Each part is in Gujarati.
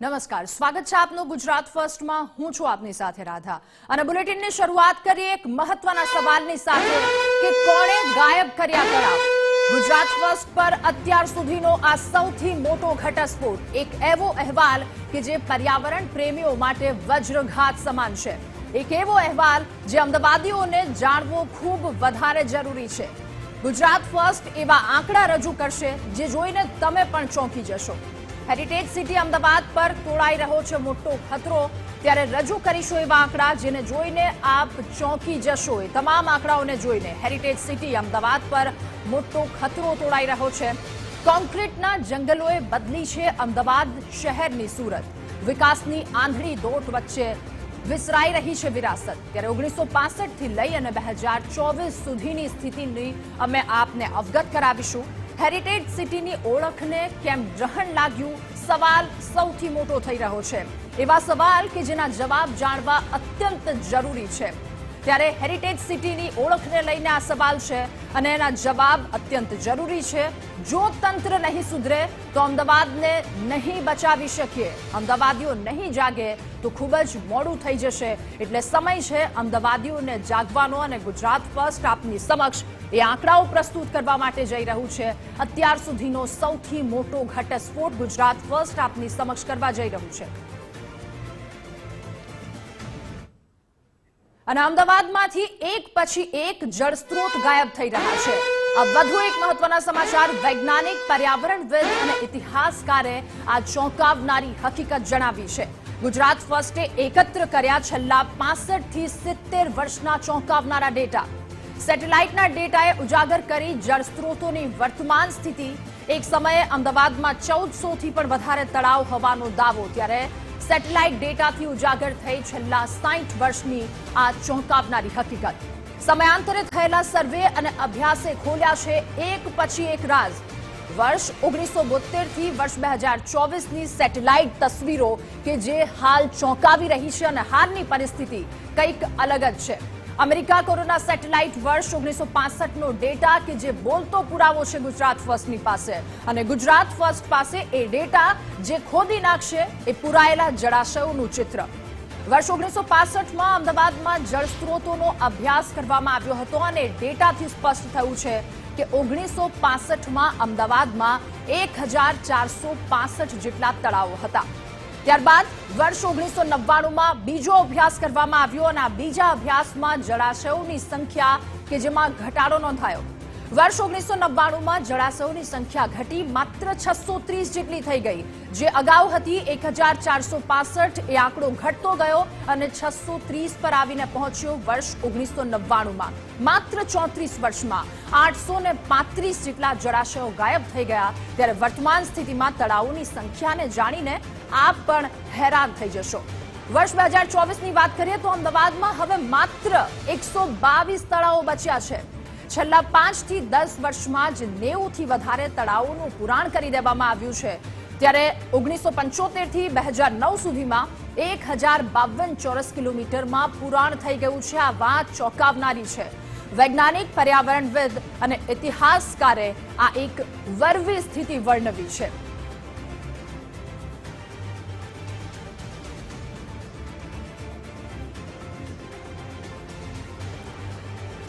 નમસ્કાર. સ્વાગત છે આપનું ગુજરાત ફર્સ્ટમાં. હું છું આપની સાથે રાધા. અને બુલેટિનની શરૂઆત કરીએ એક મહત્વના સવાલની સાથે કે કોણે ગાયબ કર્યા તળાવ ગુજરાત ફર્સ્ટ પર અત્યાર સુધીનો આ સૌથી મોટો ઘટસ્ફોટ. એક એવો અહેવાલ કે જે પર્યાવરણ પ્રેમીઓ માટે વજ્રઘાત સમાન છે. એક એવો અહેવાલ જે અમદાવાદીઓને જાણવો ખૂબ વધારે જરૂરી છે. ગુજરાત ફર્સ્ટ એવા આંકડા રજૂ કરશે જે જોઈને તમે પણ ચોંકી જશો. હેરિટેજ સિટી અમદાવાદ પર તોડાઈ રહ્યો છે મોટો ખતરો. ત્યારે રજૂ કરીશું એવા આંકડા જેને જોઈને આપ ચોંકી જશો. એ તમામ આંકડાઓને જોઈને હેરિટેજ સિટી અમદાવાદ પર મોટો ખતરો તોડાઈ રહ્યો છે. કોન્ક્રીટના જંગલોએ બદલી છે અમદાવાદ શહેરની સુરત. વિકાસની આંધળી દોટ વચ્ચે વિસરાઈ રહી છે વિરાસત. ત્યારે ઓગણીસો પાસઠથી લઈ અને બે હજાર ચોવીસ સુધીની સ્થિતિની અમે આપને અવગત કરાવીશું. હેરિટેજ સિટીની ઓળખને કેમ ગ્રહણ લાગ્યું? સવાલ સૌથી મોટો થઈ રહ્યો છે. એવા સવાલ કે જેના જવાબ જાણવા અત્યંત જરૂરી છે. ત્યારે હેરિટેજ સિટીની ઓળખને લઈને આ સવાલ છે અને એના જવાબ અત્યંત જરૂરી છે. જો તંત્ર નહીં સુધરે, તો અમદાવાદને નહીં બચાવી શકીએ. અમદાવાદીઓ નહીં જાગે, તો ખૂબ જ મોડું થઈ જશે. એટલે સમય છે અમદાવાદીઓને જાગવાનો અને ગુજરાત ફર્સ્ટ આપની સમક્ષ એ આંકડાઓ પ્રસ્તુત કરવા માટે જઈ રહ્યું છે. અત્યાર સુધીનો સૌથી મોટો ઘટસ્ફોટ ગુજરાત ફર્સ્ટ આપની સમક્ષ કરવા જઈ રહ્યું છે. અને અમદાવાદમાંથી એક પછી એક જળસ્ત્રોત ગાયબ થઈ રહ્યા છે. વધુ એક મહત્વના સમાચાર વૈજ્ઞાનિક પર્યાવરણવિદ અને ઇતિહાસકારે આ ચોંકાવનારી હકીકત જણાવી છે. ગુજરાત ફર્સ્ટે એકત્ર કર્યા છેલ્લા પાસઠથી સિત્તેર વર્ષના ચોંકાવનારા ડેટા. સેટેલાઇટના ડેટાએ ઉજાગર કરી જળસ્ત્રોતોની વર્તમાન સ્થિતિ. એક સમયે અમદાવાદમાં ચૌદસો થી પણ વધારે તળાવ હોવાનો દાવો. ત્યારે સેટેલાઇટ ડેટાથી ઉજાગર થઈ છેલ્લા સાઠ વર્ષની આ ચોંકાવનારી હકીકત. સમયાંતરે થયેલા સર્વે અને અભ્યાસે ખોલ્યા છે એક પછી એક રાજ. વર્ષ ઓગણીસો થી વર્ષ બે હજાર ચોવીસની સેટેલાઇટ તસવીરો કે જે હાલ ચોંકાવી રહી છે અને હાલની પરિસ્થિતિ કંઈક અલગ જ છે. અમેરિકા કોરોના સેટેલાઇટ વર્ષ ઓગણીસો નો ડેટા કે જે બોલતો પુરાવો છે ગુજરાત ફર્સ્ટની પાસે. અને ગુજરાત ફર્સ્ટ પાસે એ ડેટા જે ખોદી નાખશે એ પુરાયેલા જળાશયોનું ચિત્ર. વર્ષ ઓગણીસો પાસઠમાં અમદાવાદમાં જળસ્ત્રોતોનો અભ્યાસ કરવામાં આવ્યો હતો અને ડેટાથી સ્પષ્ટ થયું છે કે ઓગણીસો પાસઠમાં અમદાવાદમાં એક હજાર ચારસો પાસઠ જેટલા તળાવો હતા. ત્યારબાદ વર્ષ ઓગણીસો નવ્વાણુંમાં બીજો અભ્યાસ કરવામાં આવ્યો અને બીજા અભ્યાસમાં જળાશયોની સંખ્યા કે જેમાં ઘટાડો નોંધાયો. વર્ષ ઓગણીસો નવ્વાણુંમાં જળાશયોની સંખ્યા ઘટી માત્ર છસો ત્રીસ જેટલી થઈ ગઈ. જે અગાઉ હતી એક હજાર ચારસો પાસઠ, એ આંકડો ઘટતો ગયો અને છસો ત્રીસ પર આવીને પહોંચ્યો વર્ષ ઓગણીસો નવ્વાણુંમાં. માત્ર ચોત્રીસ વર્ષમાં આઠસો ને પાંત્રીસ જેટલા જળાશયો ગાયબ થઈ ગયા. ત્યારે વર્તમાન સ્થિતિમાં તળાવોની સંખ્યાને જાણીને આપ પણ હેરાન થઈ જશો. વર્ષ બે હજાર ચોવીસની વાત કરીએ તો અમદાવાદમાં હવે માત્ર એકસો બાવીસ તળાવો બચ્યા છે. છેલ્લા પાંચથી દસ વર્ષમાં જ નેવું થી વધારે તળાવોનું પુરાણ કરી દેવામાં આવ્યું છે. ત્યારે ઓગણીસો પંચોતેરથી બે હજાર નવ સુધીમાં એક હજાર બાવન ચોરસ કિલોમીટરમાં પુરાણ થઈ ગયું છે. આ વાત ચોંકાવનારી છે. વૈજ્ઞાનિક પર્યાવરણવિદ અને ઇતિહાસકારે આ એક વર્વી સ્થિતિ વર્ણવી છે.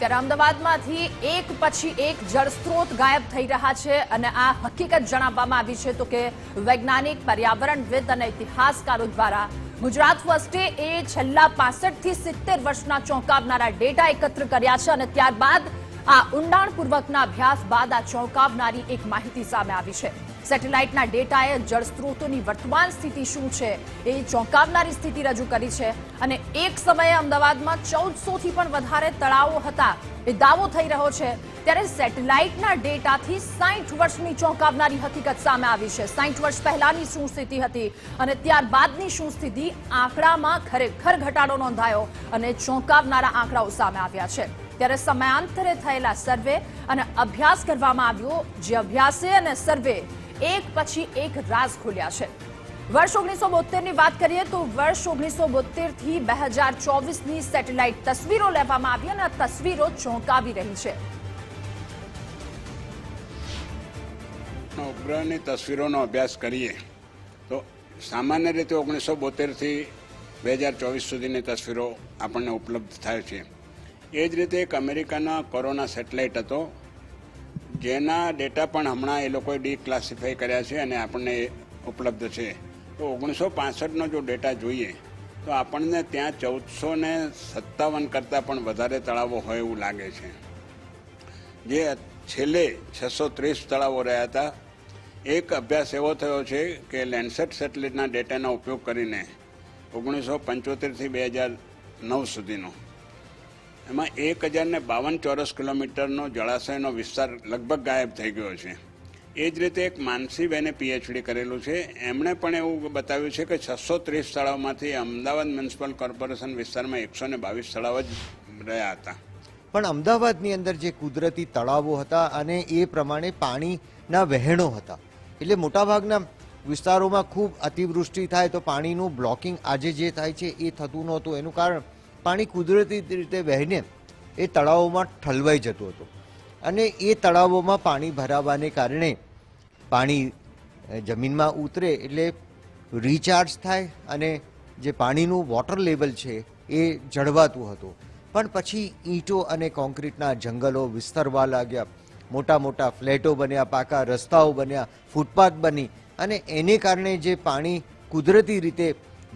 ત્યારે અમદાવાદમાંથી એક પછી એક જળસ્ત્રોત ગાયબ થઈ રહ્યા છે અને આ હકીકત જણાવવામાં આવી છે તો કે વૈજ્ઞાનિક પર્યાવરણવિદ અને ઇતિહાસકારો દ્વારા ગુજરાત ફર્સ્ટે એ છેલ્લા પાસઠથી સિત્તેર વર્ષના ચોંકાવનારા ડેટા એકત્ર કર્યા છે અને ત્યારબાદ આ ઊંડાણપૂર્વકના અભ્યાસ બાદ આ ચોંકાવનારી એક માહિતી સામે આવી છે. સેટેલાઇટના ડેટાએ જળસ્ત્રોતોની વર્તમાન સ્થિતિ શું છે એ ચોંકાવનારી સ્થિતિ રજૂ કરી છે. અને એક સમયે અમદાવાદમાં ચૌદસોથી પણ વધારે તળાવો હતા એ દાવો થઈ રહ્યો છે. ત્યારે સેટેલાઇટના ડેટાથી સાઠ વર્ષની ચોંકાવનારી હકીકત સામે આવી છે. સાઠ વર્ષ પહેલાની શું સ્થિતિ હતી અને ત્યારબાદની શું સ્થિતિ આંકડામાં ખરેખર ઘટાડો નોંધાયો અને ચોંકાવનારા આંકડાઓ સામે આવ્યા છે. ત્યારે સમયાંતરે થયેલા સર્વે અને અભ્યાસ કરવામાં આવ્યો. જે અભ્યાસે અને સર્વે એક પછી એક રાજ ખોલ્યા છે. વર્ષ ઓગણીસો બોતેરની વાત કરીએ તો વર્ષ ઓગણીસો બોતેરથી બે હજાર ચોવીસની સેટેલાઇટ તસવીરો લેવામાં આવી અને તસવીરો ચોંકાવી રહી છે. ઉપગ્રહની તસવીરોનો અભ્યાસ કરીએ તો સામાન્ય રીતે ઓગણીસો બોતેરથી બે હજાર ચોવીસ સુધીની તસવીરો આપણને ઉપલબ્ધ થાય છે. એ જ રીતે એક અમેરિકાના કોરોના સેટેલાઇટ હતો જેના ડેટા પણ હમણાં એ લોકોએ ડીક્લાસિફાઈ કર્યા છે અને આપણને ઉપલબ્ધ છે. તો ઓગણીસો પાસઠનો જો ડેટા જોઈએ, તો આપણને ત્યાં ચૌદસો ને સત્તાવન કરતાં પણ વધારે તળાવો હોય એવું લાગે છે. જે છેલ્લે છસો ત્રીસ તળાવો રહ્યા હતા. એક અભ્યાસ એવો થયો છે કે લેન્સેટ સેટેલાઇટના ડેટાનો ઉપયોગ કરીને ઓગણીસો પંચોતેરથી બે હજાર નવ સુધીનો એમાં એક હજારને બાવન ચોરસ કિલોમીટરનો જળાશયનો વિસ્તાર લગભગ ગાયબ થઈ ગયો છે. એ જ રીતે એક માનસીબેને પીએચડી કરેલું છે. એમણે પણ એવું બતાવ્યું છે કે છસો ત્રીસ તળાવમાંથી અમદાવાદ મ્યુનિસિપલ કોર્પોરેશન વિસ્તારમાં એકસો ને બાવીસ તળાવ જ રહ્યા હતા. પણ અમદાવાદની અંદર જે કુદરતી તળાવો હતા અને એ પ્રમાણે પાણીના વહેણો હતા, એટલે મોટાભાગના વિસ્તારોમાં ખૂબ અતિવૃષ્ટિ થાય તો પાણીનું બ્લોકિંગ આજે જે થાય છે એ થતું નહોતું. એનું કારણ પાણી કુદરતી રીતે વહેને એ તળાવોમાં ઠલવાઈ જતું હતું. અને એ તળાવોમાં પાણી ભરાવાને કારણે પાણી જમીનમાં ઉતરે એટલે રિચાર્જ થાય અને જે પાણીનું વોટર લેવલ છે એ જળવાતું હતું. પણ પછી ઈંટો અને કોન્ક્રીટના જંગલો વિસ્તરવા લાગ્યા. મોટા મોટા ફ્લેટો બન્યા, પાકા રસ્તાઓ બન્યા, ફૂટપાથ બની અને એને કારણે જે પાણી કુદરતી રીતે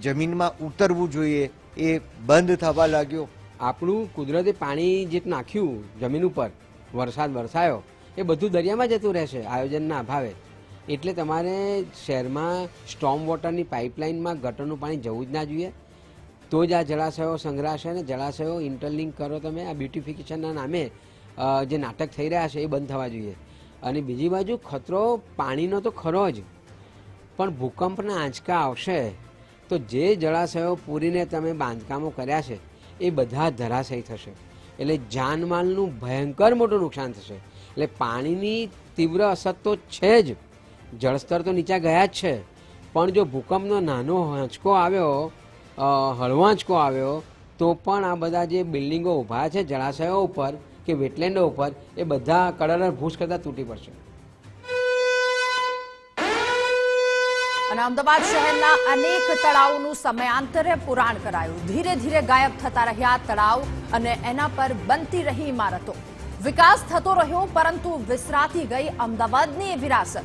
જમીનમાં ઉતરવું જોઈએ એ બંધ થવા લાગ્યો. આપણું કુદરતી પાણી જે નાખ્યું જમીન ઉપર, વરસાદ વરસાયો, એ બધું દરિયામાં જતું રહેશે આયોજનના અભાવે. એટલે તમારે શહેરમાં સ્ટોમ વોટરની પાઇપલાઇનમાં ગટરનું પાણી જવું જ ના જોઈએ. તો જ આ જળાશયો સંગ્રહાશે અને જળાશયો ઇન્ટરલિંક કરો તમે. આ બ્યુટિફિકેશનના નામે જે નાટક થઈ રહ્યા છે એ બંધ થવા જોઈએ. અને બીજી બાજુ ખતરો, પાણીનો તો ખરો જ. પણ ભૂકંપના આંચકા આવશે તો જે જળાશયો પૂરીને તમે બાંધકામો કર્યા છે, એ બધા ધરાશયી થશે. એટલે જાનમાલનું ભયંકર મોટું નુકસાન થશે. એટલે પાણીની તીવ્ર અસર તો છે જ. જળસ્તર તો નીચા ગયા જ છે. પણ જો ભૂકંપનો નાનો આંચકો આવ્યો હળવો આંચકો આવ્યો, તો પણ આ બધા જે બિલ્ડિંગો ઊભા છે જળાશયો ઉપર કે વેટલેન્ડો ઉપર, એ બધા કડર ભૂસ કરતાં તૂટી પડશે. અને અમદાવાદ શહેરના અનેક તળાવોનું સમયાંતરે પુરાણ કરાયું. ધીરે ધીરે ગાયબ થતા રહ્યા તળાવ અને એના પર બનતી રહી ઇમારતો. વિકાસ થતો રહ્યો, પરંતુ વિસરાતી ગઈ અમદાવાદની વિરાસત.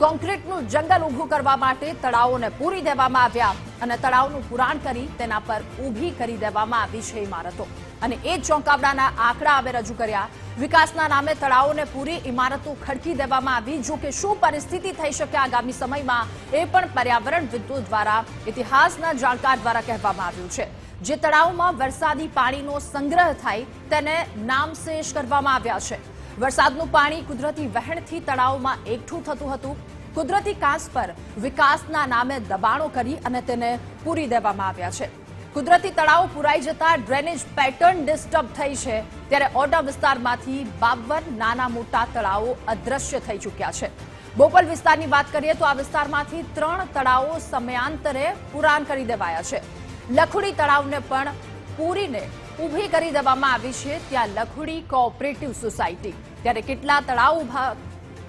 કોન્ક્રીટનું જંગલ ઊભું કરવા માટે તળાવોને પૂરી દેવામાં આવ્યા અને તળાવનું પુરાણ કરી તેના પર ઊભી કરી દેવામાં આવી છે ઇમારતો. અને એ ચોંકાવડાના આંકડા હવે રજૂ કર્યા. વિકાસના નામે તળાવોને પૂરી ઇમારતો ખડકી દેવામાં આવી. જો કે શું પરિસ્થિતિ થઈ શકે આગામી સમયમાં એ પણ પર્યાવરણ વિદ્યુત દ્વારા, ઇતિહાસના જાણકાર દ્વારા કહેવામાં આવ્યું છે. જે તળાવમાં વરસાદી પાણીનો સંગ્રહ થાય તેને નામશેષ કરવામાં આવ્યા છે. વરસાદનું પાણી કુદરતી વહેણથી તળાવમાં એકઠું થતું હતું. કુદરતી કાંસ પર વિકાસના નામે દબાણો કરી અને તેને પૂરી દેવામાં આવ્યા છે. કુદરતી તળાવ પુરાઈ જતા ડ્રેનેજ પેટર્ન ડિસ્ટર્બ થઈ છે. ત્યારે ઓડા વિસ્તારમાંથી બાવન નાના મોટા તળાવો અદ્રશ્ય થઈ ચૂક્યા છે. બોપલ વિસ્તારની વાત કરીએ તો આ વિસ્તારમાંથી ત્રણ તળાવો સમયાંતરે પુરાણ કરી દેવાયા છે. લખુડી તળાવને પણ પૂરીને ઊભી કરી દેવામાં આવી છે. ત્યાં લખુડી કોઓપરેટિવ સોસાયટી ત્યારે કેટલા તળાવ ઊભા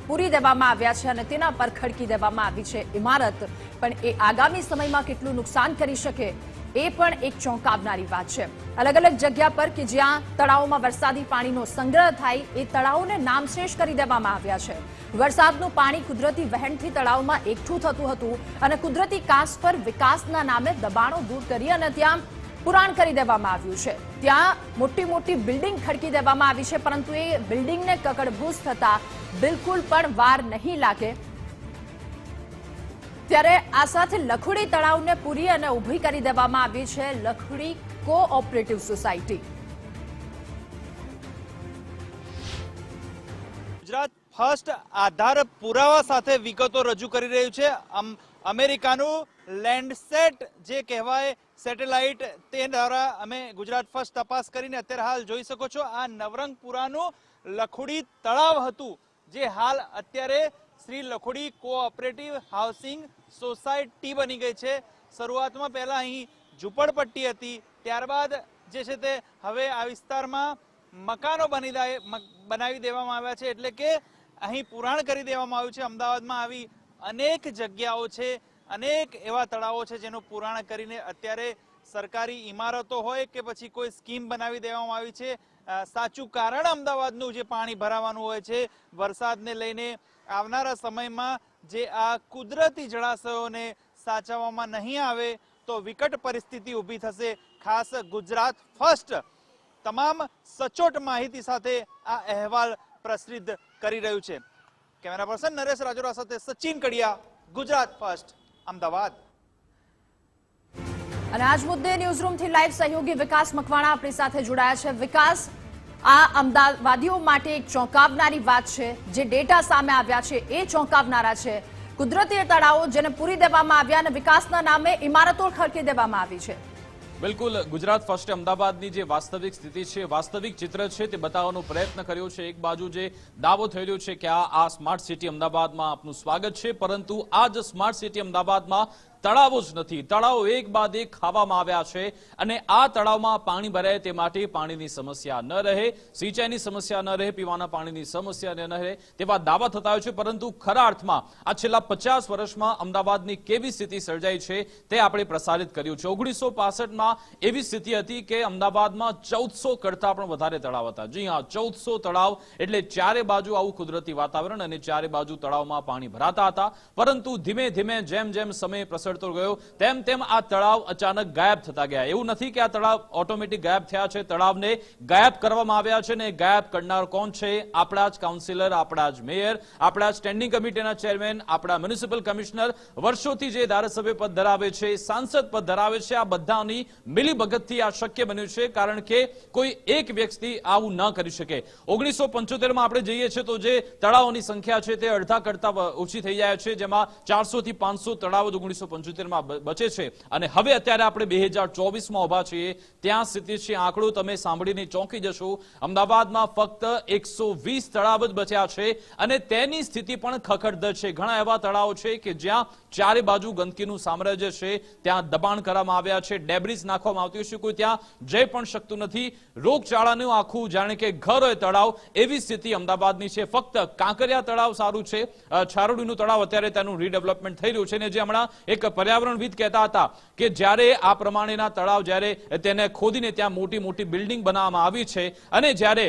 પૂરી દેવામાં આવ્યા છે અને તેના પર ખડકી દેવામાં આવી છે ઇમારત. પણ એ આગામી સમયમાં કેટલું નુકસાન કરી શકે એ પણ એક ચોંકાવનારી વાત છે. અલગ અલગ જગ્યા પર કે જ્યાં તળાવોમાં વરસાદી પાણીનો સંગ્રહ થાય, એ તળાવોને નામશેષ કરી દેવામાં આવ્યા છે. વરસાદનું પાણી કુદરતી વહેણથી તળાવમાં એકઠું થતું હતું અને કુદરતી કાંસ પર વિકાસના નામે દબાણો દૂર કરી અને ત્યાં પુરાણ કરી દેવામાં આવ્યું છે. ત્યાં મોટી મોટી બિલ્ડિંગ ખડકી દેવામાં આવી છે, પરંતુ એ બિલ્ડિંગને કકડભૂસ થતા બિલકુલ પણ વાર નહીં લાગે. ત્યારે આ સાથે લખુડી તળાવને પૂરી અને ઊભી કરી દેવામાં આવી છે Lakhudi cooperative society. Gujarat first Aadhaar પુરાવા સાથે વિગતો રજૂ કરી રહ્યું છે. અમ- અમેરિકાનું લેન્ડસેટ જે કહેવાય સેટેલાઇટ તે દ્વારા અમે ગુજરાત ફર્સ્ટ તપાસ કરીને અત્યારે હાલ જોઈ શકો છો, આ નવરંગપુરાનું લખુડી તળાવ હતું, જે હાલ અત્યારે Shri Lakhudi cooperative housing society બની ગઈ છે. શરૂઆતમાં પહેલાં અહીં ઝૂંપડપટ્ટી હતી, ત્યારબાદ જે છે તે હવે આ વિસ્તારમાં મકાનો બની બનાવી દેવામાં આવ્યા છે, એટલે કે અહીં પુરાણ કરી દેવામાં આવ્યું છે. અમદાવાદમાં આવી અનેક જગ્યાઓ છે અનેક એવા તળાવો છે જેનું પુરાણ કરીને અત્યારે સરકારી ઇમારતો હોય કે પછી કોઈ સ્કીમ બનાવી દેવામાં આવી છે. સાચું કારણ અમદાવાદનું જે પાણી ભરાવાનું હોય છે, વરસાદને લઈને આવનારા સમયમાં જે આ કુદરતી જળાશયોને સાચવવામાં નહીં આવે તો વિકટ પરિસ્થિતિ ઊભી થશે. ખાસ ગુજરાત ફર્સ્ટ તમામ સચોટ માહિતી સાથે આ અહેવાલ પ્રસિદ્ધ કરી રહ્યું છે. કેમેરા પર્સન નરેશ રાજોરા સાથે સચિન કડિયા, ગુજરાત ફર્સ્ટ. અમદાવાદ. અને આજ મુદ્દે ન્યૂઝરૂમથી લાઈવ સહયોગી વિકાસ મકવાણા આપણી સાથે જોડાયા છે. વિકાસ, આ અમદાવાદીઓ માટે એક ચોંકાવનારી વાત છે. જે ડેટા સામે આવ્યા છે, એ ચોંકાવનારા છે. કુદરતી તળાવો જેને પૂરી દેવામાં આવ્યા અને વિકાસના નામે ઇમારતો ખડકી દેવામાં આવી છે. બિલકુલ, ગુજરાત ફર્સ્ટ અમદાવાદની જે વાસ્તવિક સ્થિતિ છે, વાસ્તવિક ચિત્ર છે, તે બતાવવાનો પ્રયત્ન કર્યો છે. એક બાજુ જે દાવો થઈ રહ્યો છે કે આ આ સ્માર્ટ સિટી અમદાવાદમાં આપનું સ્વાગત છે, પરંતુ આ જ સ્માર્ટ સિટી અમદાવાદમાં તળાવો જ નથી. તળાવો એક બાદ એક ખાવામાં આવ્યા છે અને આ તળાવમાં પાણી ભરાય તે માટે પાણીની સમસ્યા ન રહે, સિંચાઈની સમસ્યા ન રહે, પીવાના પાણીની સમસ્યા ન રહે તેવા દાવા થતા હોય છે. પરંતુ ખરા અર્થમાં આ છેલ્લા પચાસ વર્ષમાં અમદાવાદની કેવી સ્થિતિ સર્જાઈ છે તે આપણે પ્રસારિત કર્યું છે. ઓગણીસો પાસઠમાં એવી સ્થિતિ હતી કે અમદાવાદમાં ચૌદસો કરતા પણ વધારે તળાવ હતા. જી હા, ચૌદસો તળાવ એટલે ચારે બાજુ આવું કુદરતી વાતાવરણ અને ચારે બાજુ તળાવમાં પાણી ભરાતા હતા. પરંતુ ધીમે ધીમે જેમ જેમ સમય પ્રસરતો ગયો. તેમ તેમ આ તળાવ અચાનક ગાયબ થતા ગયા. એવું નથી કે આ તળાવ ઓટોમેટિક ગાયબ થયા છે. તળાવને ગાયબ કરવામાં આવ્યા છે ને ગાયબ કરનાર કોણ છે? આપણા જ કાઉન્સિલર, આપણા જ મેયર, આપણા સ્ટેન્ડિંગ કમિટીના ચેરમેન, આપણા મ્યુનિસિપલ કમિશનર વર્ષોથી જે ધારાસભ્ય પદ ધરાવે છે, સાંસદ પદ ધરાવે છે, આ બધાની મિલીભગતથી આ શક્ય બન્યું છે કારણ કે કોઈ એક વ્યક્તિ આવું ન કરી શકે. ઓગણીસો પંચોતેરમાં આપણે જઈએ છીએ તો જે તળાવોની સંખ્યા છે તે અડધા કરતા ઓછી થઈ જાય છે, જેમાં ચારસો થી પાંચસો તળાવો ઓગણીસો પંચોતેરમાં બચે છે. અને હવે અત્યારે આપણે બે હજાર ચોવીસમાં ઊભા છીએ. ત્યાં સ્થિતિ છે, આંકડો તમે સાંભળીને ચોંકી જશો. અમદાવાદમાં ફક્ત એકસો વીસ તળાવ જ બચ્યા છે અને તેની સ્થિતિ પણ ખખડધજ છે. ઘણા એવા તળાવો છે કે જ્યાં ચારે બાજુ ગંદકીનું સામ્રાજ્ય છે, ત્યાં દબાણ કરવામાં આવ્યા છે ડેબ્રિસ નાખવામાં આવતી છે, કોઈ ત્યાં જઈ પણ શકતું નથી. રોગચાળાનું આખું જાણે કે ઘર હોય, તળાવ, એવી સ્થિતિ અમદાવાદની છે. ફક્ત કાંકરિયા તળાવ સારું છે છારોડીનું તળાવ અત્યારે તેનું રીડેવલપમેન્ટ થઈ રહ્યું છે ને જે હમણાં એક પર્યાવરણવિદ કહેતા હતા કે જ્યારે આ પ્રમાણેના તળાવ જ્યારે તેને ખોદીને ત્યાં મોટી મોટી બિલ્ડિંગ બનાવવામાં આવી છે અને જ્યારે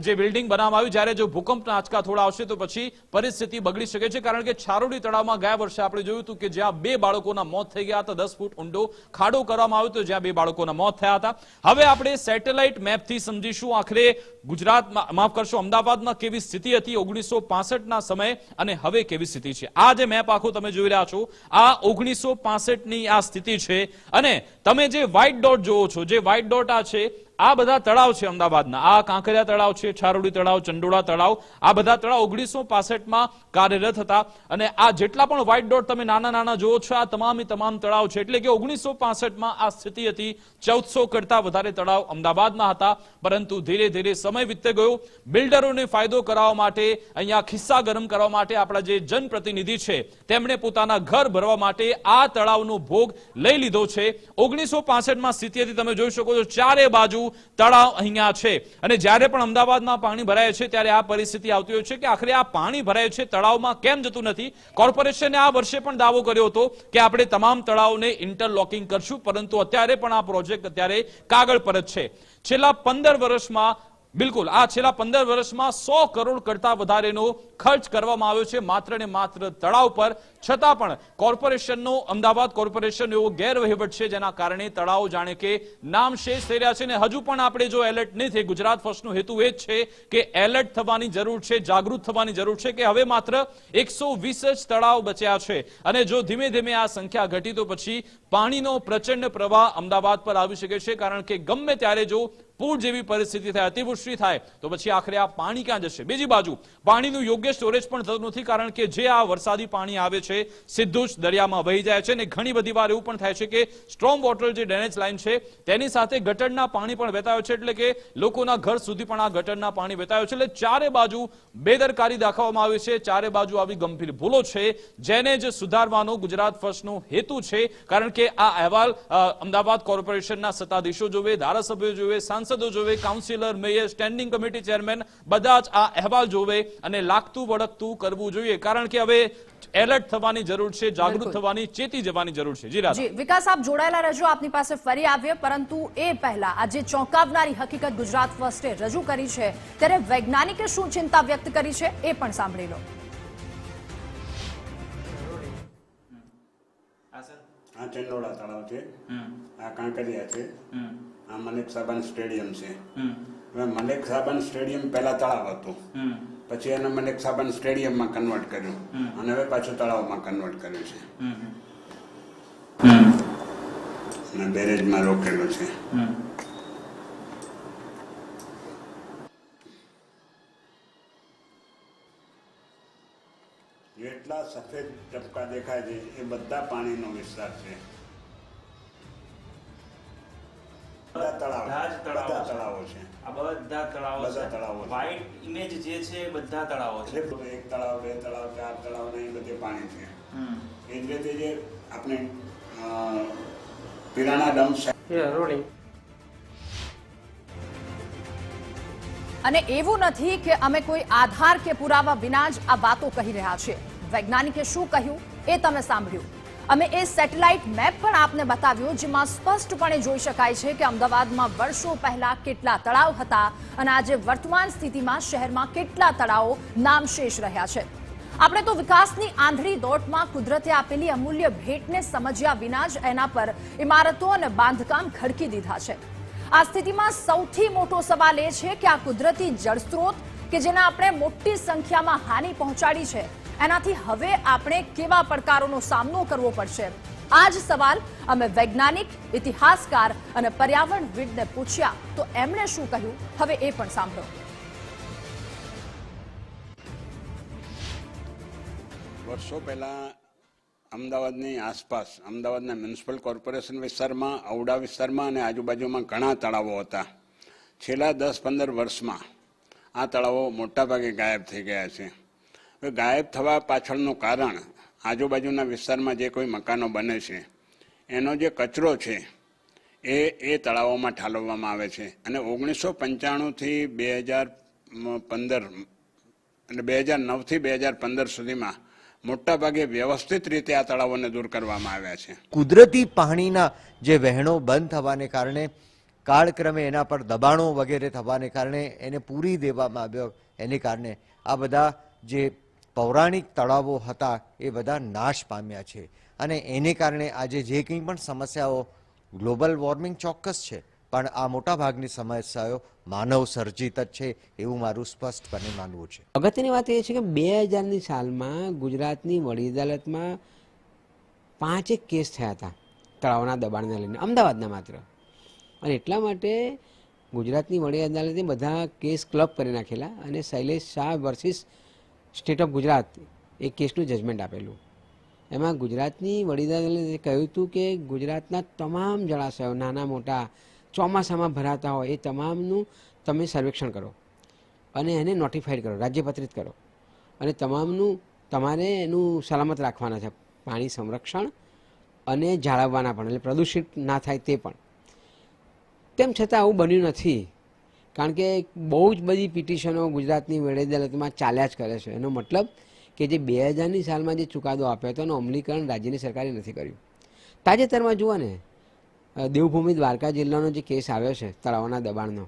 જે બિલ્ડિંગ બનાવવામાં આવી, જ્યારે જો ભૂકંપના આંચકા થોડા આવશે તો પછી પરિસ્થિતિ બગડી શકે છે, કારણ કે છારોડી તળાવમાં ગયા વર્ષે આપણે જોયું હતું કે જ્યાં બે બાળકોના મોત થઈ ગયા હતા, દસ ફૂટ ઊંડો ખાડો કરવામાં આવ્યો હતો, જ્યાં બે બાળકોના મોત થયા હતા. હવે આપણે સેટેલાઇટ મેપથી સમજીશું. આખરે ગુજરાતમાં માફ કરશો, અમદાવાદમાં કેવી સ્થિતિ હતી ઓગણીસો ના સમયે અને હવે કેવી સ્થિતિ છે? આ જે મેપ આખો તમે જોઈ રહ્યા છો, આ ઓગણીસો ની આ સ્થિતિ છે અને તમે જે વ્હાઇટ ડોટ જોવો છો, જે વ્હાઇટ ડોટ આ છે, આ બધા તળાવ છે અમદાવાદના. આ કાંકરિયા તળાવ છે, છારોડી તળાવ, ચંડોળા તળાવ, આ બધા તળાવ ઓગણીસો માં કાર્યરત હતા અને આ જેટલા પણ વ્હાઇટ ડોટ તમે નાના નાના જોવો છો, આ તમામ તમામ તળાવ છે. એટલે કે ઓગણીસો માં આ સ્થિતિ હતી ચૌદસો કરતા વધારે તળાવ અમદાવાદમાં હતા, પરંતુ ધીરે ધીરે સમય વીતે ગયો. બિલ્ડરોને ફાયદો કરાવવા માટે, અહીંયા ખિસ્સા ગરમ કરવા માટે આપણા જે જનપ્રતિનિધિ છે, તેમણે પોતાના ઘર ભરવા માટે આ તળાવનો ભોગ લઈ લીધો છે. ઓગણીસો પાસઠમાં સ્થિતિથી તમે જોઈ શકો છો, ચારે બાજુ તળાવ અહીંયા છે. અને જ્યારે પણ અમદાવાદમાં પાણી ભરાય છે, ત્યારે આ પરિસ્થિતિ આવતી હોય છે કે આખરે આ પાણી ભરાય છે, તળાવમાં કેમ જતું નથી? કોર્પોરેશને આ વર્ષે પણ દાવો કર્યો હતો કે આપણે તમામ તળાવને ઇન્ટરલોકિંગ કરશું, પરંતુ અત્યારે પણ આ પ્રોજેક્ટ અત્યારે કાગળ પર જ છે. છેલ્લા પંદર વર્ષમાં બિલકુલ. આ છેલ્લા પંદર વર્ષમાં સો કરોડ કરતા વધારેનો ખર્ચ કરવામાં આવ્યો છે. માત્ર ને માત્ર તળાવ પર છતાં પણ કોર્પોરેશનનો અમદાવાદ કોર્પોરેશન એવો ગેરવહીવટ છે જેના કારણે તળાવ જાણે કે નામ શેષ થઈ રહ્યા છે ને હજુ પણ આપણે જો એલર્ટ નહીં થઈ ગુજરાત ફર્સ્ટનો હેતુ એ જ છે કે એલર્ટ થવાની જરૂર છે, જાગૃત થવાની જરૂર છે કે હવે માત્ર એકસો વીસ જ તળાવ બચ્યા છે. અને જો ધીમે ધીમે આ સંખ્યા ઘટી તો પછી પાણીનો પ્રચંડ પ્રવાહ અમદાવાદ પર આવી શકે છે, કારણ કે ગમે ત્યારે જો પૂર જેવી પરિસ્થિતિ થાય, અતિવૃષ્ટિ થાય, તો પછી આખરે આ પાણી ક્યાં જશે? બીજી બાજુ, પાણીનું યોગ્ય સ્ટોરેજ પણ થતું નથી કારણ કે જે આ વરસાદી પાણી આવે છે સીધું જ દરિયામાં વહી જાય છે અને ઘણી બધી વાર એવું પણ થાય છે કે સ્ટ્રોમ વોટર જે ડ્રેનેજ લાઇન છે, તેની સાથે ગટરના પાણી પણ વહેતા છે એટલે કે લોકોના ઘર સુધી પણ આ ગટરના પાણી વહેતા છે. એટલે ચારે બાજુ બેદરકારી દાખવવામાં આવી છે. ચારે બાજુ આવી ગંભીર ભૂલો છે. જેને જ સુધારવાનો ગુજરાત ફર્સ્ટનો હેતુ છે. કારણ કે આ અહેવાલ અમદાવાદ કોર્પોરેશનના સત્તાધીશો જોવે, ધારાસભ્યો જોવે, સાંસદો જોવે, councillor, mayor, standing committee chairman, બધા જ આ અહેવાલ જોવે અને લાગતું વળગતું કરવું જોઈએ. કારણ કે હવે એલર્ટ થવાની જરૂર છે જાગૃત થવાની ચેતી જવાની જરૂર છે. જી રાધા. વિકાસ આપ જોડાયેલા રહેજો. આપની પાસે ફરી આવીએ. પરંતુ એ પહેલા આજે ચોંકાવનારી હકીકત ગુજરાત ફર્સ્ટે રજૂ કરી છે. ત્યારે વૈજ્ઞાનિકે શું ચિંતા વ્યક્ત કરી છે એ પણ સાંભળી લો. આ ચંડોળા તળાવ છે. આ કાંકરિયા છે. આ મલિક સાબાન સ્ટેડિયમ છે. હવે મલિક સાબાન સ્ટેડિયમ પહેલા તળાવ હતું. પછી એને મને સાબાન સ્ટેડિયમમાં કન્વર્ટ કર્યું. અને હવે પાછું તળાવમાં કન્વર્ટ કર્યું છે. અને બેરેજમાં રોકેલું છે. જેટલા સફેદ ટપકા દેખાય છે એ બધા પાણીનો વિસ્તાર છે. બધા તળાવ. બધા તળાવો છે. આ બધા તળાવો બધા તળાવો વ્હાઇટ ઇમેજ જે છે બધા તળાવો છે. એક તળાવ બે તળાવ ચાર તળાવ ને એ બધે પાણી છે. એ જ રીતે જે આપણે પિરાણા ડમ છે. અને એવું નથી કે અમે કોઈ આધાર કે પુરાવા વિના જ આ વાતો કહી રહ્યા છીએ. વૈજ્ઞાનિકે શું કહ્યું એ તમે સાંભળ્યું. અમે એ સેટેલાઇટ મેપ પણ આપને બતાવ્યો, જેમાં સ્પષ્ટપણે જોઈ શકાય છે કે અમદાવાદમાં વર્ષો પહેલા કેટલા તળાવ હતા અને આજે વર્તમાન સ્થિતિમાં શહેરમાં કેટલા તળાવો નામશેષ રહ્યા છે. આપણે તો વિકાસની આંધળી દોટમાં કુદરતે આપેલી અમૂલ્ય ભેટને સમજ્યા વિના જ એના પર ઇમારતો અને બાંધકામ ખડકી દીધા છે. આ સ્થિતિમાં સૌથી મોટો સવાલ એ છે કે આ કુદરતી જળસ્ત્રોત કે જેને આપણે મોટી સંખ્યામાં હાનિ પહોંચાડી છે એનાથી હવે આપણે કેવા પડકારોનો સામનો કરવો પડશે? આ જ સવાલ અમે વૈજ્ઞાનિક, ઇતિહાસકાર અને પર્યાવરણવિદને પૂછ્યા. તો એમણે શું કહ્યું? હવે એ પણ સાંભળો. વર્ષો પહેલાં અમદાવાદની આસપાસ, અમદાવાદના મ્યુનિસિપલ કોર્પોરેશન વિસ્તારમાં, ઔડા વિસ્તારમાં અને આજુબાજુમાં ઘણા તળાવો હતા. છેલ્લા દસ પંદર વર્ષમાં આ તળાવો મોટાભાગે ગાયબ થઈ ગયા છે. ગાયબ થવા પાછળનું કારણ આજુબાજુના વિસ્તારમાં જે કોઈ મકાનો બને છે, એનો જે કચરો છે, એ એ તળાવોમાં ઠાલવવામાં આવે છે. અને ઓગણીસો પંચાણુંથી બે હજાર પંદર અને બે હજાર નવથી બે હજાર પંદર સુધીમાં મોટાભાગે વ્યવસ્થિત રીતે આ તળાવોને દૂર કરવામાં આવ્યા છે. કુદરતી પાણીના જે વહેણો બંધ થવાને કારણે, કાળક્રમે એના પર દબાણો વગેરે થવાને કારણે એને પૂરી દેવામાં આવ્યો. એને કારણે આ બધા જે પૌરાણિક તળાવો હતા એ બધા નાશ પામ્યા છે. અને એને કારણે આજે જે કંઈ પણ સમસ્યાઓ ગ્લોબલ વોર્મિંગ ચોક્કસ છે, પણ આ મોટાભાગની સમસ્યાઓ માનવ સર્જિત જ છે એવું મારું સ્પષ્ટપણે માનવું છે. અગત્યની વાત એ છે કે બે હજારની સાલમાં ગુજરાતની વડી અદાલતમાં પાંચેક કેસ થયા હતા તળાવના દબાણને લઈને, અમદાવાદના માત્ર. અને એટલા માટે ગુજરાતની વડી અદાલતે બધા કેસ ક્લબ કરી નાખેલા અને Shailesh Shah versus state of Gujarat એ કેસનું જજમેન્ટ આપેલું. એમાં ગુજરાતની વડી અદાલતે કહ્યું હતું કે ગુજરાતના તમામ જળાશયો, નાના, મોટા, ચોમાસામાં ભરાતા હોય એ તમામનું તમે સર્વેક્ષણ કરો અને એને નોટિફાઈડ કરો, રાજ્યપત્રિત કરો. અને તમામનું, તમારે એનું સલામત રાખવાના છે, પાણી સંરક્ષણ અને જાળવવાના પણ, એટલે પ્રદૂષિત ના થાય તે પણ. તેમ છતાં આવું બન્યું નથી. કારણ કે બહુ જ બધી પિટિશનો ગુજરાતની વડી અદાલતમાં ચાલ્યા જ કરે છે. એનો મતલબ કે જે બે હજારની સાલમાં જે ચુકાદો આપ્યો હતો એનું અમલીકરણ રાજ્યની સરકારે નથી કર્યું. તાજેતરમાં જુઓ ને દેવભૂમિ દ્વારકા જિલ્લાનો જે કેસ આવ્યો છે તળાવના દબાણનો,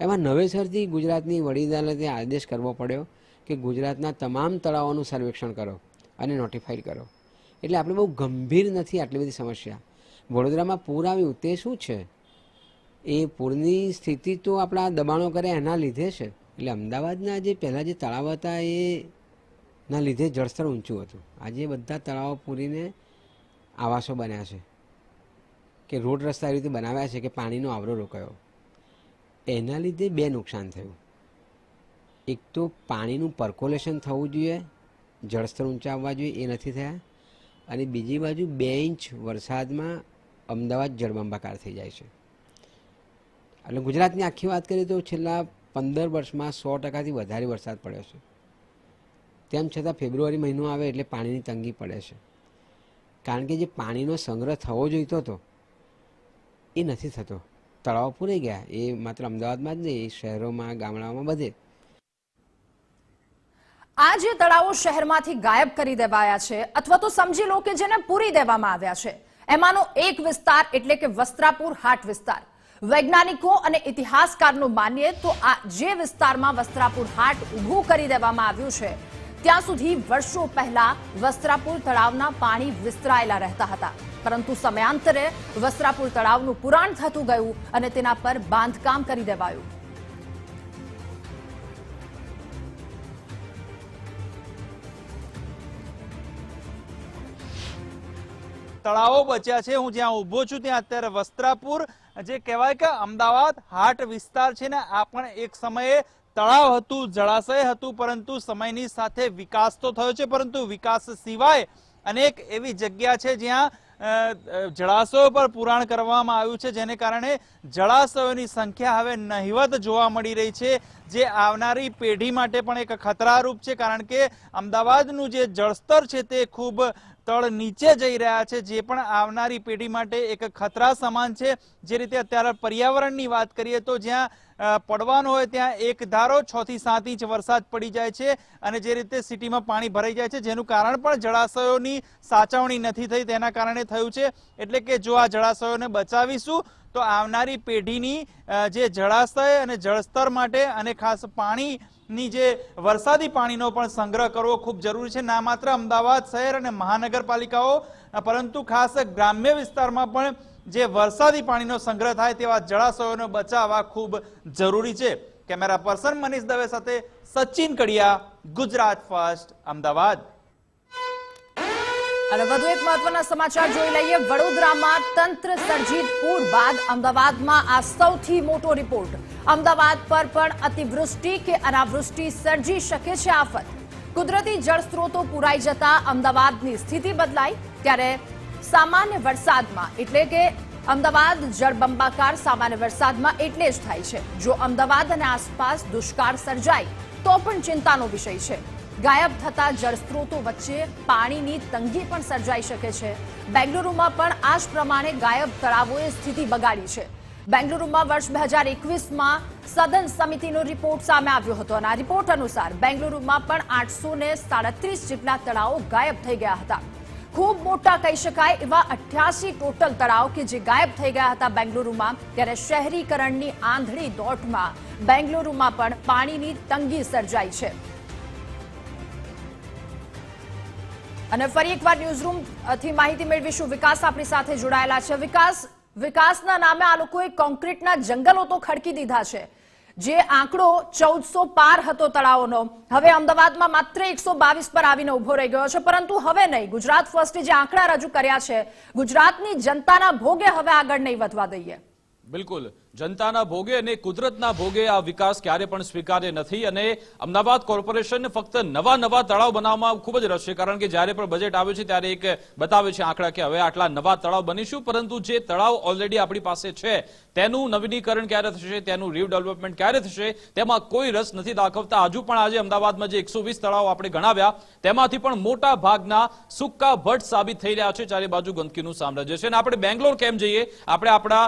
એમાં નવેસરથી ગુજરાતની વડી અદાલતે આદેશ કરવો પડ્યો કે ગુજરાતના તમામ તળાવોનું સર્વેક્ષણ કરો અને નોટિફાઈડ કરો. એટલે આપણે બહુ ગંભીર નથી આટલી બધી સમસ્યા. વડોદરામાં પૂર આવ્યું તે શું છે? એ પૂરની સ્થિતિ તો આપણા દબાણો કરે એના લીધે છે. એટલે અમદાવાદના જે પહેલાં જે તળાવ હતા એ ના લીધે જળસ્તર ઊંચું હતું. આજે બધા તળાવો પૂરીને આવાસો બન્યા છે કે રોડ રસ્તા એવી રીતે બનાવ્યા છે કે પાણીનો આવરો રોકાયો. એના લીધે બે નુકસાન થયું. એક તો પાણીનું પર્કોલેશન થવું જોઈએ, જળસ્તર ઊંચા આવવા જોઈએ, એ નથી થયા. અને બીજી બાજુ બે ઇંચ વરસાદમાં અમદાવાદ જળબંબાકાર થઈ જાય છે. એટલે ગુજરાતની આખી વાત કરીએ તો છેલ્લા પંદર વર્ષમાં સો ટકાથી વધારે વરસાદ પડ્યો છે. તેમ છતાં ફેબ્રુઆરી મહિનો આવે એટલે પાણીની તંગી પડે છે. કારણ કે જે પાણીનો સંગ્રહ થવો જોઈતો હતો, એ નથી થતો. તળાવ પૂરી ગયા. એ માત્ર અમદાવાદમાં જ નહીં, એ શહેરોમાં, ગામડાઓમાં બધે. આ જે તળાવો શહેરમાંથી ગાયબ કરી દેવાયા છે, અથવા તો સમજી લો કે જેને પૂરી દેવામાં આવ્યા છે. એમાંનો એક વિસ્તાર એટલે કે વસ્ત્રાપુર હાટ વિસ્તાર. વૈજ્ઞાનિકો અને ઇતિહાસકારનું માનીએ તો આ જે વિસ્તારમાં વસ્ત્રાપુર હાટ ઊભું કરી દેવામાં આવ્યું છે, ત્યાં સુધી વર્ષો પહેલા વસ્ત્રાપુર તળાવના પાણી વિસ્તરાયેલા રહેતા હતા. પરંતુ સમયાંતરે વસ્ત્રાપુર તળાવનું પુરાણ થતું ગયું અને તેના પર બાંધકામ કરી દેવાયું. તળાવો બચ્યા છે. હું જ્યાં ઊભો છું ત્યાં અત્યારે વસ્ત્રાપુર, જે કહેવાય કે અમદાવાદ હાટ વિસ્તાર છે ને, આ પણ એક સમયે તળાવ હતું, જળાશય હતું, પરંતુ સમયની સાથે વિકાસ તો થયો છે, પરંતુ વિકાસ સિવાય અનેક એવી જગ્યા છે જ્યાં જળાશયો પર પુરાણ કરવામાં આવ્યું છે, જેને કારણે જળાશયોની સંખ્યા હવે નહિવત જોવા મળી રહી છે. જે આવનારી પેઢી માટે પણ એક ખતરારૂપ છે, કારણ કે અમદાવાદનું જે જળસ્તર છે તે ખૂબ તળ નીચે જઈ રહ્યા છે, જે પણ આવનારી પેઢી માટે એક ખતરા સમાન છે. જે રીતે અત્યારે પર્યાવરણની વાત કરીએ તો જ્યાં પડવાનો હોય ત્યાં એક ધારો, છ થી સાત ઇંચ વરસાદ પડી જાય છે અને જે રીતે સિટીમાં પાણી ભરાઈ જાય છે, જેનું કારણ પણ જળાશયોની સાચવણી નથી થઈ, તેના કારણે થયું છે. એટલે કે જો આ જળાશયોને બચાવીશું, તો આવનારી પેઢીની જે જળાશય અને જળસ્તર માટે અને ખાસ પાણીની જે વરસાદી પાણીનો પણ સંગ્રહ કરવો ખૂબ જરૂરી છે. ના માત્ર અમદાવાદ શહેર અને મહાનગરપાલિકાઓ પરંતુ ખાસ ગ્રામ્ય વિસ્તારમાં પણ જે વરસાદી પાણીનો સંગ્રહ થાય તેવા જળાશયોનો બચાવવા ખૂબ જરૂરી છે. કેમેરા પર્સન મનીષ દવે સાથે સચિન કડિયા, ગુજરાત ફર્સ્ટ, અમદાવાદ. અને વધુ એક મહત્વના સમાચાર જોઈ લઈએ. વડોદરામાં તંત્ર સર્જિત પૂર બાદ અમદાવાદમાં આ સૌથી મોટો રિપોર્ટ. અમદાવાદ પર પણ અતિવૃષ્ટિ કે અનાવૃષ્ટિ સર્જી શકે છે આફત. કુદરતી જળ સ્ત્રોતો પુરાઈ જતા અમદાવાદની સ્થિતિ બદલાઈ. ત્યારે સામાન્ય વરસાદમાં, એટલે કે અમદાવાદ જળબંબાકાર સામાન્ય વરસાદમાં એટલે જ થાય છે. જો અમદાવાદ અને આસપાસ દુષ્કાળ સર્જાય, તો પણ ચિંતાનો વિષય છે. ગાયબ થતા જળસ્ત્રોતો વચ્ચે પાણીની તંગી પણ સર્જાઈ શકે છે. બેંગલુરુમાં પણ આ જ પ્રમાણે ગાયબ તળાવોએ સ્થિતિ બગાડી છે. બેંગલુરુમાં વર્ષ બે હજાર એકવીસમાં સદન સમિતિનો રિપોર્ટ સામે આવ્યો હતો અને આ રિપોર્ટ અનુસાર બેંગલુરુમાં પણ આઠસો ને સાડત્રીસ જેટલા તળાવો ગાયબ થઈ ગયા હતા. ખૂબ મોટા કહી શકાય એવા અઠ્યાસી ટોટલ તળાવ કે જે ગાયબ થઈ ગયા હતા બેંગલુરુમાં. ત્યારે શહેરીકરણની આંધળી દોટમાં બેંગલુરુમાં પણ પાણીની તંગી સર્જાઈ છે. અને ફરી એકવાર ન્યૂઝરૂમથી માહિતી મેળવીશું. વિકાસ આપણી સાથે જોડાયેલા છે. વિકાસ વિકાસના નામે આ લોકોએ કોન્ક્રીટના જંગલો તો ખડકી દીધા છે. જે આંકડો ચૌદસો પાર હતો તળાવોનો. હવે અમદાવાદમાં માત્ર એકસો બાવીસ પર આવીને ઊભો રહી ગયો છે, પરંતુ હવે નહીં. ગુજરાત ફર્સ્ટે જે આંકડા રજૂ કર્યા છે, ગુજરાતની જનતાના ભોગે હવે આગળ નહીં વધવા દઈએ. બિલકુલ. જનતાના ભોગે અને કુદરતના ભોગે આ વિકાસ ક્યારે પણ સ્વીકાર્ય નથી અને અમદાવાદ કોર્પોરેશનને ફક્ત નવા નવા તળાવ બનાવવામાં ખૂબ જ રસ છે. કારણ કે જ્યારે પણ બજેટ આવે છે ત્યારે એક બતાવે છે આંકડા કે હવે આટલા નવા તળાવ બનીશું, પરંતુ જે તળાવ ઓલરેડી આપણી પાસે છે, તેનું નવીનીકરણ ક્યારે થશે, તેનું રીડેવલપમેન્ટ ક્યારે થશે, તેમાં કોઈ રસ નથી દાખવતા. હજુ પણ આજે અમદાવાદમાં જે એકસો તળાવ આપણે ગણાવ્યા, તેમાંથી પણ મોટા ભાગના સુક્કા ભટ્ટ સાબિત થઈ રહ્યા છે. ચારે બાજુ ગંદકીનું સામ્રાજ્ય છે. અને આપણે બેંગ્લોર કેમ જઈએ? આપણે આપણા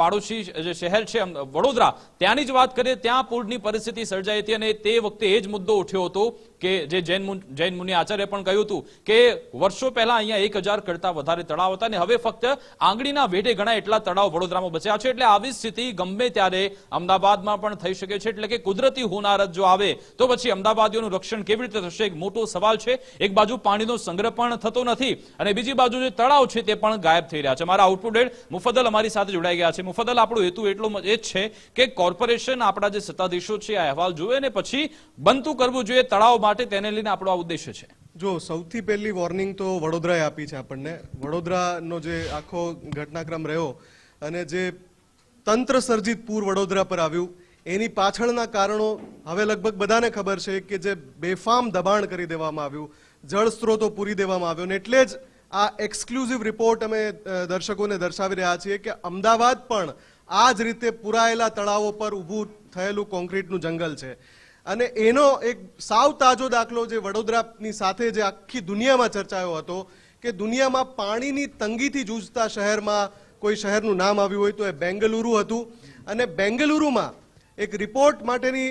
પાડોશી શહેર છે વડોદરા. ત્યાંની જ વાત કરીએ, ત્યાં પૂરની પરિસ્થિતિ સર્જાઈ હતી અને તે વખતે એ જ મુદ્દો ઉઠ્યો હતો કે જે જૈન જૈન મુનિ આચાર્ય પણ કહ્યું હતું કે વર્ષો પહેલા અહીંયા એક હજાર કરતા વધારે તળાવ હતા અને હવે ફક્ત આંગળીના વેઢે ઘણા એટલા તળાવ વડોદરામાં બચ્યા છે એટલે આવી સ્થિતિ ગમે ત્યારે અમદાવાદમાં પણ થઈ શકે છે એટલે કે કુદરતી હોનારત જો આવે તો પછી અમદાવાદીઓનું રક્ષણ કેવી રીતે થશે? એક મોટો સવાલ છે. એક બાજુ પાણીનો સંગ્રહ પણ થતો નથી અને બીજી બાજુ જે તળાવ છે તે પણ ગાયબ થઈ રહ્યા છે. મારા આઉટપુટ હેડ મુફદલ અમારી સાથે જોડાઈ ગયા છે. મુફદલ આપણો હેતુ એટલો એ જ છે કે કોર્પોરેશન આપણા જે સત્તાધીશો છે, આ અહેવાલ જોવે અને પછી બનતું કરવું જોઈએ, તળાવ માટે તેને લઈને આપણો આ ઉદ્દેશ્ય છે. જો સૌથી પહેલી વોર્નિંગ તો વડોદરાએ આપી છે આપણને. વડોદરાનો જે આખો ઘટનાક્રમ રહ્યો અને જે તંત્ર સર્જિત પૂર વડોદરા પર આવ્યું, એની પાછળના કારણો હવે લગભગ બધાને ખબર છે કે જે બેફામ દબાણ કરી દેવામાં આવ્યું, જળ સ્ત્રોતો પૂરી દેવામાં આવ્યો ને એટલે જ આ એક્સક્લુઝિવ રિપોર્ટ અમે દર્શકોને દર્શાવી રહ્યા છીએ કે અમદાવાદ પણ આ જ રીતે પુરાયેલા તળાવો પર ઊભું થયેલું કોન્ક્રીટનું જંગલ છે. અને એનો એક સાવ તાજો દાખલો જે વડોદરાની સાથે જે આખી દુનિયામાં ચર્ચાયો હતો કે દુનિયામાં પાણીની તંગીથી જૂઝતા શહેરમાં કોઈ શહેરનું નામ આવ્યું હોય તો એ બેંગલુરુ હતું. અને બેંગલુરુમાં એક રિપોર્ટ માટેની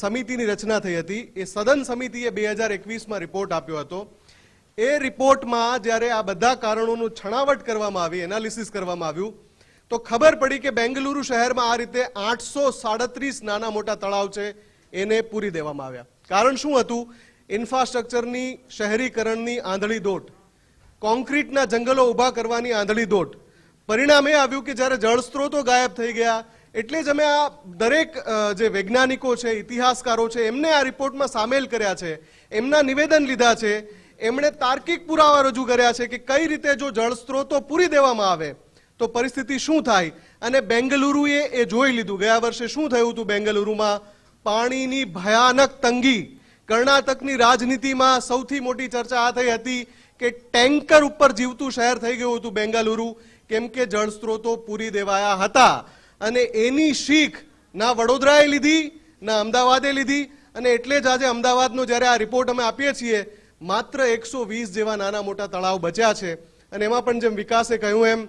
સમિતિની રચના થઈ હતી. એ સદન સમિતિએ બે હજાર એકવીસમાં રિપોર્ટ આપ્યો હતો. એ રિપોર્ટમાં જ્યારે આ બધા કારણોનું છણાવટ કરવામાં આવી, એનાલિસિસ કરવામાં આવ્યું, તો ખબર પડી કે બેંગલુરુ શહેરમાં આ રીતે આઠસો સાડત્રીસ નાના મોટા તળાવ છે. એને પૂરી દેવામાં આવ્યા. કારણ શું હતું? ઇન્ફ્રાસ્ટ્રક્ચરની શહેરીકરણની આંધળી દોટ કોન્ક્રીટના જંગલો ઊભા કરવાની આંધળી દોટ, પરિણામ એ આવ્યું કે જ્યારે જળસ્ત્રોતો ગાયબ થઈ ગયા, એટલે જ અમે આ દરેક જે વૈજ્ઞાનિકો છે, ઇતિહાસકારો છે, એમને આ રિપોર્ટમાં સામેલ કર્યા છે, એમના નિવેદન લીધા છે, એમણે તાર્કિક પુરાવા રજૂ કર્યા છે કે કઈ રીતે જો જળસ્ત્રોતો પૂરી દેવામાં આવે, તો પરિસ્થિતિ શું થાય? અને બેંગલુરુએ એ જોઈ લીધું. ગયા વર્ષે શું થયું હતું બેંગલુરુમાં? પાણીની ભયાનક તંગી. કર્ણાટકની રાજનીતિમાં સૌથી મોટી ચર્ચા આ થઈ હતી કે ટેન્કર ઉપર જીવતું શહેર થઈ ગયું હતું બેંગાલુરુ. કેમ કે જળસ્ત્રોતો પૂરી દેવાયા હતા. અને એની શીખ ના વડોદરાએ લીધી, ના અમદાવાદે લીધી. અને એટલે જ આજે અમદાવાદનો જ્યારે આ રિપોર્ટ અમે આપીએ છીએ, માત્ર એકસો વીસ જેવા નાના મોટા તળાવ બચ્યા છે. અને એમાં પણ જેમ વિકાસે કહ્યું એમ,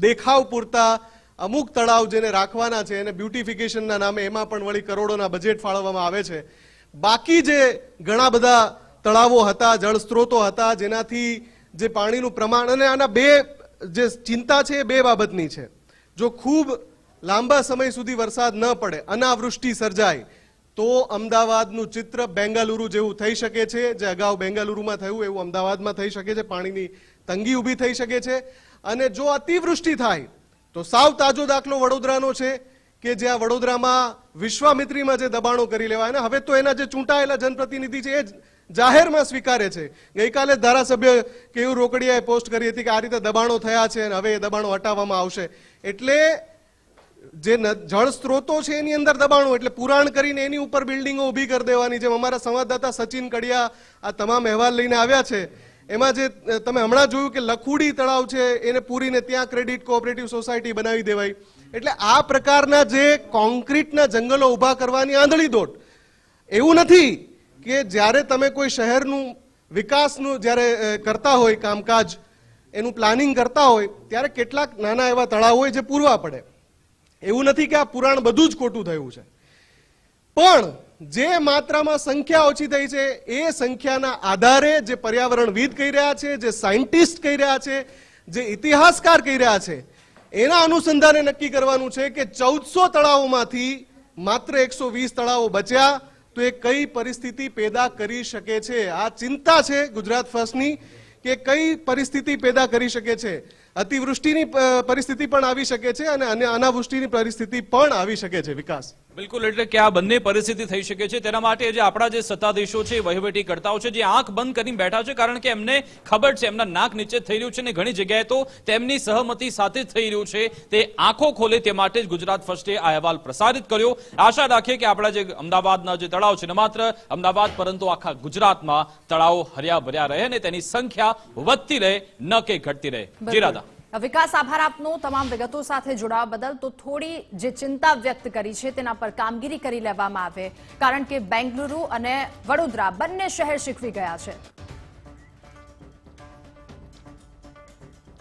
દેખાવ પૂરતા અમુક તળાવ જેને રાખવાના છે એને બ્યુટિફિકેશનના નામે એમાં પણ વળી કરોડોના બજેટ ફાળવવામાં આવે છે. બાકી જે ઘણા બધા તળાવો હતા જળ સ્ત્રોતો હતા, જેનાથી જે પાણીનું પ્રમાણ અને આના બે જે ચિંતા છે એ બે બાબતની છે. જો ખૂબ લાંબા સમય સુધી વરસાદ ન પડે, અનાવૃષ્ટિ સર્જાય, તો અમદાવાદનું ચિત્ર બેંગાલુરુ જેવું થઈ શકે છે, જે અગાઉ બેંગાલુરુમાં થયું એવું અમદાવાદમાં થઈ શકે છે, પાણીની તંગી ઊભી થઈ શકે છે. અને જો અતિવૃષ્ટિ થાય તો સાવ તાજો દાખલો વડોદરાનો છે કે જ્યાં વડોદરામાં વિશ્વામિત્રીમાં જે દબાણો કરી લેવાય ને હવે તો એના જે ચૂંટાયેલા જનપ્રતિનિધિ છે એ જાહેરમાં સ્વીકારે છે. ગઈકાલે ધારાસભ્ય કેયુર રોકડિયાએ પોસ્ટ કરી હતી કે આ રીતે દબાણો થયા છે અને હવે એ દબાણો હટાવવામાં આવશે. એટલે જે જળ સ્ત્રોતો છે એની અંદર દબાણો, એટલે પુરાણ કરીને એની ઉપર બિલ્ડિંગો ઊભી કરી દેવાની જેમ અમારા સંવાદદાતા સચિન કડિયા આ તમામ અહેવાલ લઈને આવ્યા છે. એમાં જે તમે હમણાં જોયું કે લખુડી તળાવ છે, એને પૂરીને ત્યાં ક્રેડિટ કોઓપરેટિવ સોસાયટી બનાવી દેવાય એટલે આ પ્રકારના જે કોન્ક્રીટના જંગલો ઊભા કરવાની આંધળી દોટ, એવું નથી કે જ્યારે તમે કોઈ શહેરનું વિકાસનું જ્યારે કરતા હોય કામકાજ, એનું પ્લાનિંગ કરતા હોય, ત્યારે કેટલાક નાના એવા તળાવ હોય જે પૂરવા પડે. એવું નથી કે આ પુરાણ બધું જ ખોટું થયું છે. પણ જે માત્રામાં સંખ્યા ઓછી થઈ છે, એ સંખ્યાના આધારે જે પર્યાવરણવિદ કહી રહ્યા છે, જે સાયન્ટિસ્ટ કહી રહ્યા છે, જે ઇતિહાસકાર કહી રહ્યા છે, એના અનુસંધાને નક્કી કરવાનું છે કે ચૌદસો તળાવોમાંથી માત્ર એકસો વીસ તળાવો બચ્યા તો એ કઈ પરિસ્થિતિ પેદા કરી શકે છે? આ ચિંતા છે ગુજરાત ફર્સ્ટની કે કઈ પરિસ્થિતિ પેદા કરી શકે છે? અતિવૃષ્ટિની પરિસ્થિતિ પણ આવી શકે છે અને અનાવૃષ્ટિની પરિસ્થિતિ પણ આવી શકે છે વિકાસ. બિલકુલ એટલે કે આ બંને પરિસ્થિતિ થઈ શકે છે. તેના માટે જે આપણા જે સત્તાધીશો છે વહીવટી કરતાઓ છે જે આંખ બંધ કરીને બેઠા છે કારણ કે એમને ખબર છે એમના નાક નીચે થઈ રહ્યું છે ને ઘણી જગ્યાએ તો તેમની સહમતી સાથે જ થઈ રહ્યું છે. તે આંખો ખોલે તે માટે જ ગુજરાત ફર્સ્ટે આ અહેવાલ પ્રસારિત કર્યો. આશા રાખીએ કે આપણા જે અમદાવાદના જે તળાવ છે ન માત્ર અમદાવાદ પરંતુ આખા ગુજરાતમાં તળાવો હર્યા ભર્યા રહે અને તેની સંખ્યા વધતી રહે ન કે ઘટતી રહે. જી રાધા. વિકાસ આભાર આપનો, તમામ વિગતો સાથે જોડાવા બદલ. તો થોડી જે ચિંતા વ્યક્ત કરી છે, તેના પર કામગીરી કરી લેવામાં આવે. કારણ કે બેંગલુરુ અને વડોદરા બંને શહેર શીખવી ગયા છે.